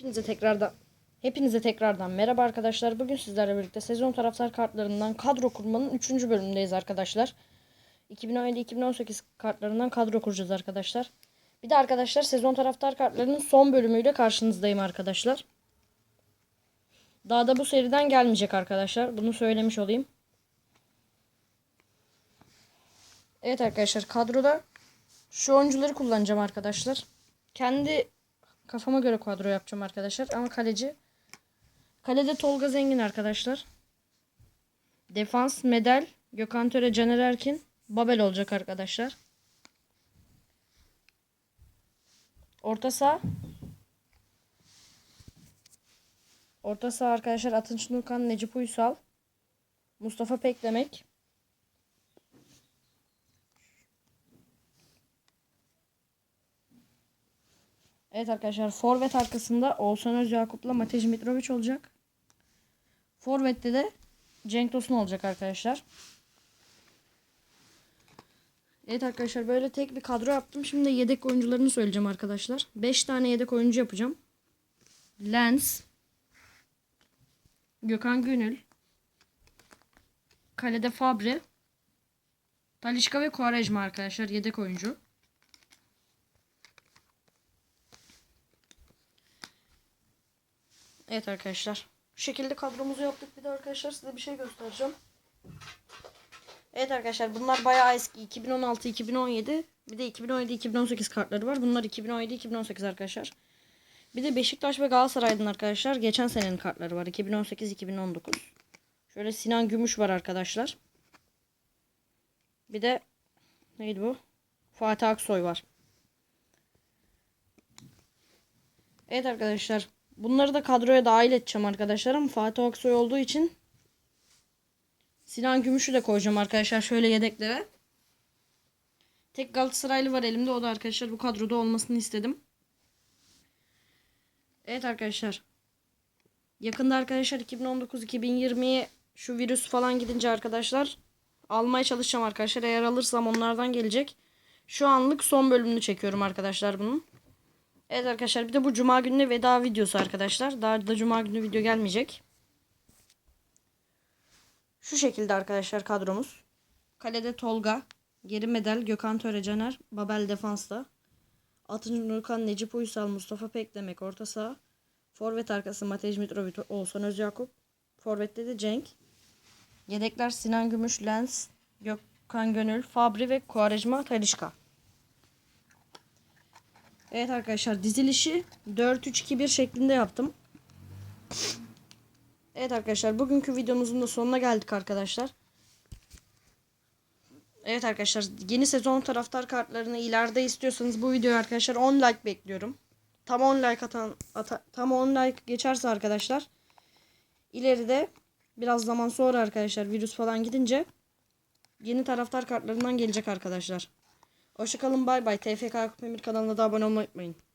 Hepinize tekrardan Hepinize tekrardan merhaba arkadaşlar. Bugün sizlerle birlikte sezon taraftar kartlarından kadro kurmanın 3. bölümündeyiz arkadaşlar. 2017-2018 kartlarından kadro kuracağız arkadaşlar. Bir de arkadaşlar sezon taraftar kartlarının son bölümüyle karşınızdayım arkadaşlar. Daha da bu seriden gelmeyecek arkadaşlar. Bunu söylemiş olayım. Evet arkadaşlar kadroda şu oyuncuları kullanacağım arkadaşlar. Kendi kafama göre kadro yapacağım arkadaşlar. Ama kaleci Kalede Tolga Zengin arkadaşlar. Defans Medel, Gökhan Töre, Caner Erkin, Babel olacak arkadaşlar. Orta saha Orta saha arkadaşlar Atınç Nurkan, Necip Uysal, Mustafa Peklemek. Evet arkadaşlar forvet arkasında Oğuzhan Özyakup'la Matej Mitrovic olacak. Forvet'te de Cenk Tosun olacak arkadaşlar. Evet arkadaşlar böyle tek bir kadro yaptım. Şimdi yedek oyuncularını söyleyeceğim arkadaşlar. 5 tane yedek oyuncu yapacağım. Lens, Gökhan Gönül, Kalede Fabri, Talişka ve Quaresma arkadaşlar yedek oyuncu. Evet arkadaşlar. Bu şekilde kadromuzu yaptık. Bir de arkadaşlar size bir şey göstereceğim. Evet arkadaşlar bunlar bayağı eski. 2016, 2017. Bir de 2017, 2018 kartları var. Bunlar 2017, 2018 arkadaşlar. Bir de Beşiktaş ve Galatasaray'dan arkadaşlar geçen senenin kartları var. 2018, 2019. Şöyle Sinan Gümüş var arkadaşlar. Bir de neydi bu? Fatih Aksoy var. Evet arkadaşlar. Bunları da kadroya dahil edeceğim arkadaşlar ama Fatih Aksoy olduğu için Sinan Gümüş'ü de koyacağım arkadaşlar şöyle yedeklere. Tek Galatasaraylı var elimde o da arkadaşlar bu kadroda olmasını istedim. Evet arkadaşlar. Yakında arkadaşlar 2019-2020'ye şu virüs falan gidince arkadaşlar almaya çalışacağım arkadaşlar. Eğer alırsam onlardan gelecek. Şu anlık son bölümünü çekiyorum arkadaşlar bunun. Evet arkadaşlar bir de bu cuma gününe veda videosu arkadaşlar. Daha da cuma günü video gelmeyecek. Şu şekilde arkadaşlar kadromuz. Kalede Tolga, Geri Medel, Gökhan Töre Caner, Babel defansta. Atıncı Nurkan, Necip Uysal, Mustafa Peklemek orta saha. Forvet arkası Matej Mitrovic, Oğuzhan Özyakup. Forvet'te de Cenk. Yedekler Sinan Gümüş, Lens, Gökhan Gönül, Fabri ve Kuarejma Talişka. Evet arkadaşlar dizilişi 4-3-2-1 şeklinde yaptım. Evet arkadaşlar bugünkü videomuzun da sonuna geldik arkadaşlar. Evet arkadaşlar yeni sezon taraftar kartlarını ileride istiyorsanız bu videoyu arkadaşlar 10 like bekliyorum. Tam 10 like atan ata, tam 10 like geçerse arkadaşlar ileride biraz zaman sonra arkadaşlar virüs falan gidince yeni taraftar kartlarından gelecek arkadaşlar. Hoşçakalın bay bay. TFK Yakup Emir kanalına da abone olmayı unutmayın.